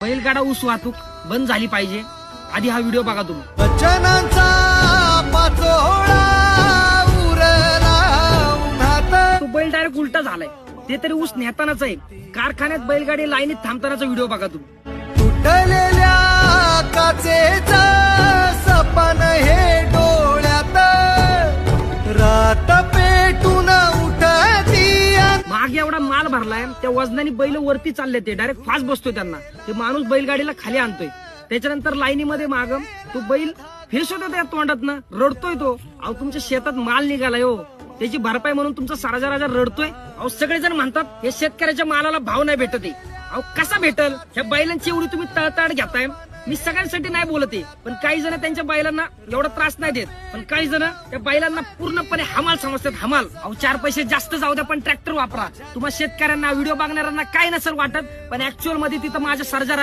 बैलगाडा ऊस वाहतूक बंद झाली पाहिजे. आधी हा व्हिडिओ बघा तुम्ही. तो बैल डायरेक्ट उलटा झालाय. ते तरी ऊस नेतानाच आहे. कारखान्यात बैलगाडी लाईनीत थांबतानाचा व्हिडिओ बघा तुम्ही. तुटलेल्या माल भरलाय त्या वजनाने बैल वरती चालले ते. डायरेक्ट फास्ट बसतोय त्यांना. ते माणूस बैलगाडीला खाली आणतोय. त्याच्यानंतर लाईनीमध्ये माग तो बैल फेस होतो त्या तोंडात ना रडतोय तो. अहो तुमच्या शेतात माल निघालाय हो. त्याची भरपाई म्हणून तुमचा साराजा राजा रडतोय. अहो सगळेजण म्हणतात हे शेतकऱ्याच्या मालाला भाव नाही भेटत अहो कसा भेटल? ह्या बैलांची एवढी तुम्ही तळताड घेताय? मी सगळ्यांसाठी नाही बोलत आहे पण काही जण त्यांच्या बैलांना एवढा त्रास नाही देत. पण काही जण त्या बैलांना पूर्णपणे हमाल समजतात हमाल. अहो चार पैसे जास्त जाऊ द्या पण ट्रॅक्टर वापरा. तुम्हाला शेतकऱ्यांना व्हिडिओ बघणाऱ्यांना काय नसेल वाटत पण ऍक्च्युअलमध्ये तिथं माझ्या सर्जा